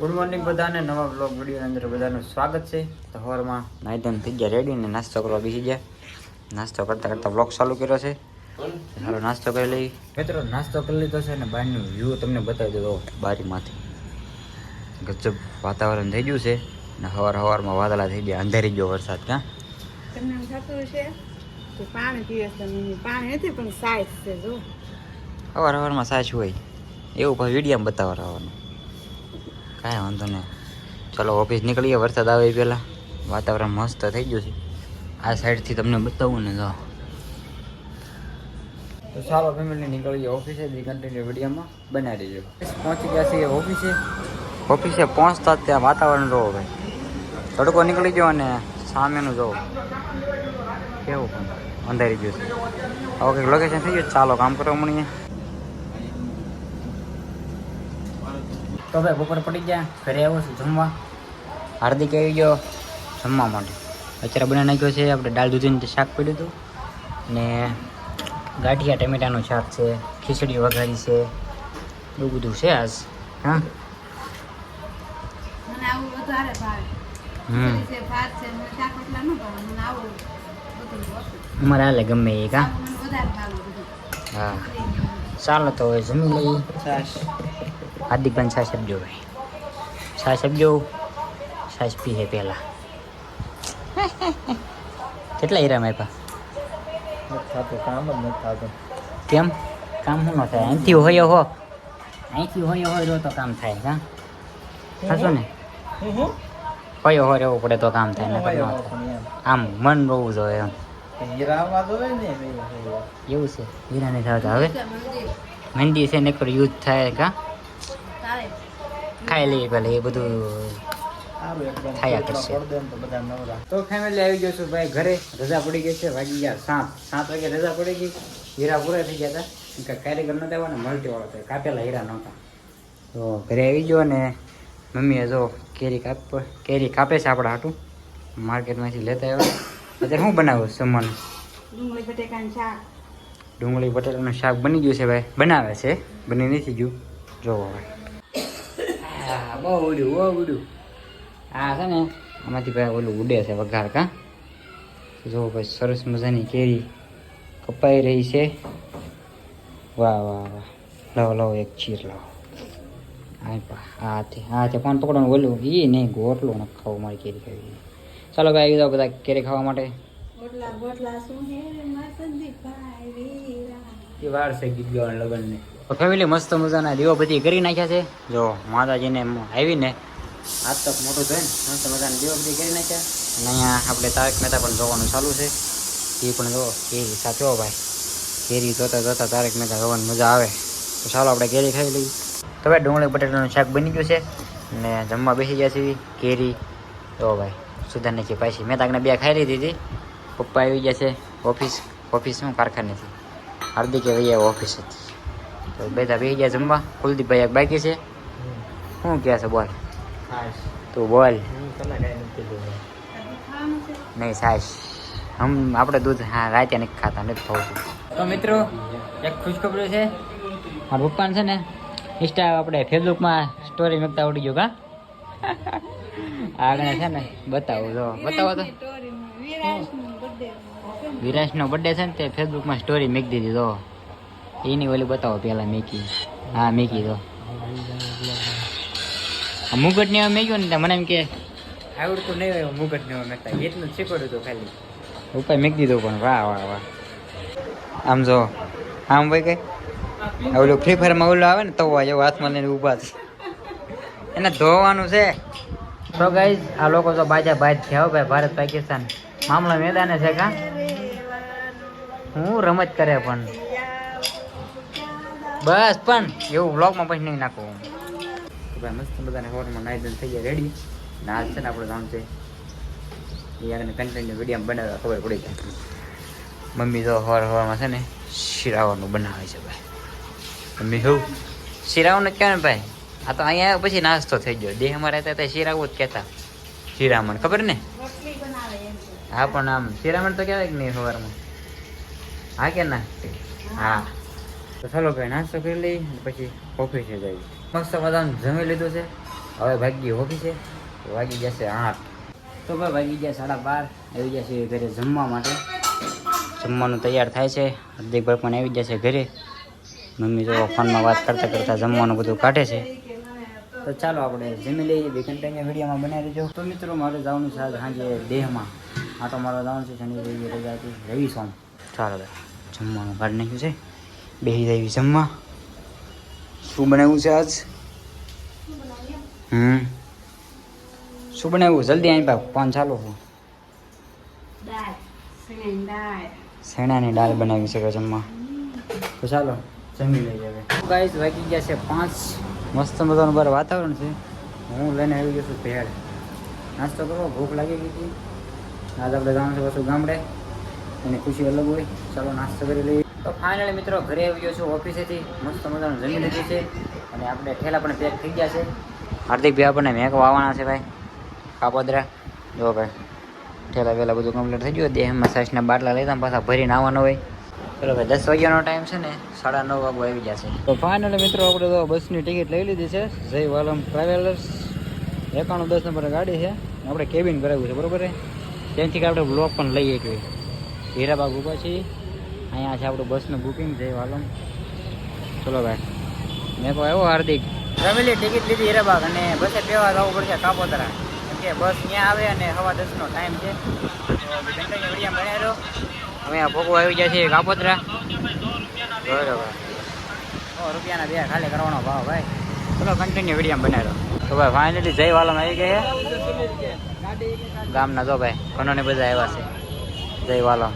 Good morning બધાને. નવા blog video અંદર બધાનું સ્વાગત છે. તો સવારમાં નાઈ ધોઈને થઈ ગયા રેડી ને નાસ્તો કરવા બેસી ગયા. નાસ્તો કરતાં કરતાં બ્લોગ ચાલુ કર્યો છે. ચાલો નાસ્તો કરી લઈ મિત્રો નાસ્તો કરી લીધો છે ને બહારનું વ્યૂ તમને બતાવી દીધો બારીમાંથી ગજબ વાતાવરણ થઈ ગયું છે. ને સવાર હવારમાં વાદળા થઈ ગયા. અંધારી ગયો વરસાદ ક્યાં તમને એમ થતું હશે કે પાણી પીવે છે પાણી નથી પણ સાઈઝ છે જો. સવાર હવારમાં સાચ હોય. એવું પછી વિડીયામાં બતાવવા રહેવાનું કાંઈ વાંધો નહીં. ચલો, ઓફિસ નીકળીએ, વરસાદ આવે પહેલાં. વાતાવરણ મસ્ત થઈ ગયું છે. આ સાઈડથી તમને બતાવું ને તો ચાલો ફેમિલી નીકળીએ ઓફિસે, બી કન્ટિન્યુ વિડીયોમાં. બનાવી દેજો. પહોંચી ગયા છીએ ઓફિસે. ઓફિસે પહોંચતા ત્યાં વાતાવરણ જોવો ભાઈ. તડકો નીકળી ગયો અને સામેનું જોવો. કેવું પણ અંધારી ગયું છે. ઓકે લોકેશન થઈ ગયું ચાલો, કામ કરવા મળીએ. તો ભાઈ બપોર પડી ગયા ઘરે આવ્યો છું જમવા. હાર્દિક આવી ગયો જમવા માટે. અત્યારે બનાવી નાખ્યો છે આપણે દાળ દૂધીનું શાક પડ્યું હતું ને ગાંઠિયા ટમેટાનું શાક છે ખીચડી વઘારી છે એવું બધું છે આજ હા? મને આવું વધારે ભાવે. હમ. ખીચડી છે ભાત છે મને શાક એટલા ન ભાવે મને આવું બધું વસ્તુ અમારે હાલે ગમે એ કા? બધું. હા. ચાલો તો હવે જમી લઈએ. હાર્દિક પણ છાશ આપજો ભાઈ છાશ આપજો છાશ પીએ પહેલા. કેટલા હીરા આપ્યા કામ જ નથી થતું. કેમ? કામ શું ન થાય? અહીંથી હોય હો. અહીંથી હોય હોય તો કામ થાય હા? હાચું ને? હોય હોય રહેવું પડે તો કામ થાય ને આમ મન રોવું જોઈએ એમ. હીરામાં એવું છે. હીરા નહીં થતા હવે? મહેંદી છે ને યુઝ થાય કા? ખાઈ લઈએ પહેલાં એ બધું થયા કરશે. તો ફેમિલી આવી ગયો છું ભાઈ ઘરે રજા પડી ગઈ છે વાગી ગયા સાત. સાત વાગે રજા પડી ગઈ હીરા પૂરા થઈ ગયા હતા. કે કારીગર ને મલ્ટી વાળો હતો કાપેલા હીરા નહોતા. તો ઘરે આવી ગયો ને મમ્મીએ જો કેરી કાપ કેરી કાપે છે આપણા હાટું. માર્કેટમાંથી લેતા આવ્યા. અત્યારે શું બનાવું જમવાનું ડુંગળી બટેકાનું શાક. ડુંગળી બટેટાનું શાક બની ગયું છે ભાઈ. બનાવે છે બની નથી ગયું. જોવો હવે. આ બહુ ઉડ્યું બહુ ઉડ્યું આ છે ને આમાંથી ભાઈ ઓલું ઉડે છે વઘાર કા? જો ભાઈ સરસ મજાની કેરી કપાઈ રહી છે. વાહ વાહ વાહ. લાવો લાવો એક ચીર લાવો. આ પા આ હાથે આ હાથે પકડવાનું ઓલું? એ નહીં ગોટલો ન ખાવું મારી કેરી ખાવી. ચાલો ભાઈ આવી જાઓ બધા કેરી ખાવા માટે. ગોટલા ગોટલા શું હે રે સંદીપભાઈ એ વાર છે ગીત ગાવાના લગ્નની. ફેમિલી મસ્ત મજાના દીવો બધી કરી નાખ્યા છે. જો માતાજીને આવીને હાથ તક મોટું થયું ને, મસ્ત મજાના દીવો બધી કરી નાખ્યા. અને અહીંયા આપણે તારક મહેતા પણ જોવાનું ચાલુ છે. એ પણ જો, એ સાચો ભાઈ. કેરી જોતા જોતા તારક મહેતા જોવાની મજા આવે. તો ચાલો આપણે કેરી ખાઈ લઈએ. તો ભાઈ ડુંગળી બટાટાનું શાક બની ગયું છે. ને જમવા બેસી ગયા છે કેરી, જો ભાઈ સુધાર નાખી પાછી. મેં તાકને બે ખાઈ લીધી હતી. પપ્પા આવી ગયા છે ઓફિસ. ઓફિસ શું? કારખાનેથી. હાર્દિકે ભાઈ ઓફિસ હતી. તો બધા બે ગયા જમવા. કુલદીપભાઈ એક બાકી છે. શું કહે છે બોલ? તું બોલ. નહીં સાસ હમ આપણે દૂધ હા રાતે નથી ખાતા નથી ખાવતું તો. મિત્રો એક ખુશખબરી છે. મારા પપ્પાને છે ને ઇન્સ્ટા આપણે ફેસબુકમાં સ્ટોરી મૂકતા આવડી ગયો કા? આગળ છે ને બતાવો જો. બતાવો તો. વિરાશનો બર્થડે છે ને તે ફેસબુકમાં સ્ટોરી મૂકી દીધી તો એની ઓલી બતાવો પહેલાં મેકી હા મેકી આ મુગટ ને મેક્યો ને મને એમ કે આવડતું નહીં હોય મુગટ ને મેકતા એટલું શીખવાડ્યું હતું ખાલી ઉપાય મેકી દીધો પણ વાહ વાહ વાહ આમ જો આમ ભાઈ કઈ ઓલું ફ્રી ફાયરમાં ઓલું આવે ને તો જેવું હાથમાં લઈને ઊભા છે એને ધોવાનું છે તો ગાઈઝ આ લોકો તો બાજા બાજ થયા ભાઈ ભારત પાકિસ્તાન મામલો મેદાને છે કા હું રમત કરે પણ બસ પણ એવું વ્લોગમાં પછી નહીં નાખવું તો ભાઈ મસ્ત બધાને હોરમાં નાઈ થઈ ગયા રેડી ને આજ છે ને આપણે કામ છે. એ આગળ કન્ટેન્ટ વીડિયો બનાવવા ખબર પડી જાય. મમ્મી તો હવાર હવારમાં છે ને શિરાવાનું બનાવે છે ભાઈ. મમ્મી હું? શિરાવાનું કહેવાય ને ભાઈ. આ તો અહીંયા પછી નાસ્તો થઈ ગયો. દેહ અમારે ત્યાં શિરાવું જ કહેતા. શિરામણ ખબર ને? રોટલી બનાવે એમ છે. હા પણ આમ શિરામણ તો કહેવાય કે નહીં સવારમાં હા કે ના? હા. તો ચાલો ભાઈ, નાસ્તો કરી લઈ પછી ઓફિસે જઈએ. મસ્ત બધાને જમી લીધું છે. હવે ભાગી ઓફિસે વાગી જશે આઠ. તો ભાઈ, વાગી ગયા સાડા બાર. આવી જશે ઘરે જમવા માટે. જમવાનું તૈયાર થાય છે. હાર્દિકભાઈ પણ આવી જશે ઘરે. મમ્મી તો ફોનમાં વાત કરતાં કરતાં જમવાનું બધું કાઢે છે. તો ચાલો આપણે જમી લઈએ. બે કન્ટિન્યુ વિડીયોમાં બનાવી દેજો તો મિત્રો, મારે જવાનું છે સાંજે દેહમાં. આટો મારો જવાનું છે શનિ રવિ રજા હતી સોમ. ચાલો જમવાનું કાઢી નાખ્યું છે. બેસી જાય જમવા? શું બનાવ્યું છે આજ? હમ. શું બનાવ્યું? જલ્દી અહીં પાક. પાન ચાલો શેણાની દાળ. બનાવી શકે જમવા? તો ચાલો જમી લઈએ હવે. ગાઈસ વાગી ગયા છે પાંચ. મસ્ત મજાનું બાર વાતાવરણ છે. હું લઈને આવી ગયો છું ભેળ નાસ્તો કરો ભૂખ લાગી ગઈ હતી. આજ આપણે જવાનું છે પાછું ગામડે. એની ખુશી અલગ હોય. ચાલો નાસ્તો કરી લઈએ. તો ફાઇનલી મિત્રો ઘરે આવી ગયો છું ઓફિસેથી. મસ્ત મજાનું જમી લીધું છે. અને આપણે ઠેલા પણ પેક થઈ ગયા છે. હાર્દિકભાઈ આપણને મેક વાવવાના છે ભાઈ. કાપોદરા. જો ભાઈ, ઠેલા પહેલાં બધું કમ્પ્લીટ થઈ ગયું. દેહમાં મસાજના બાટલા લેતા પાછા ભરીને આવવાનો હોય. ચલો ભાઈ, દસ વાગ્યાનો ટાઈમ છે ને, સાડા નવ વાગવા આવી જશે તો ફાઇનલી મિત્રો આપણે તો બસની ટિકિટ લઈ લીધી છે. જય વાલમ ટ્રાવેલર્સ એકાણું દસ નંબર ગાડી છે. આપણે કેબિન કરાવ્યું છે, બરોબર છે? ત્યાંથી આપણે બ્લોક પણ લઈએ કે હીરાબાગ ઉપાછી અહીંયા છે આપણું બસનું બુકિંગ જય વાલમ ચલો ભાઈ. મેં કહો આવ્યો હાર્દિક. ફેમિલી ટિકિટ લીધી હીરાબાગ અને બસે પહેવા જવું પડશે કાપોતરા કેમ કે બસ ત્યાં આવે અને સવા દસનો ટાઈમ છે. કન્ટિન્યુ વીડિયો બનાવી રહ્યો અમે આ ભોગવો આવી ગયા છે કાપોતરા બરાબર. સો રૂપિયાના બે ખાલી કરવાનો ભાવ, ભાઈ. ચલો કન્ટિન્યુ વીડિયો બનાવ્યો. તો ભાઈ ફાઇનલી જય વાલમ આવી ગયા ગામના જો ભાઈ, ઘણોને બધા આવ્યા છે. જય વાલમ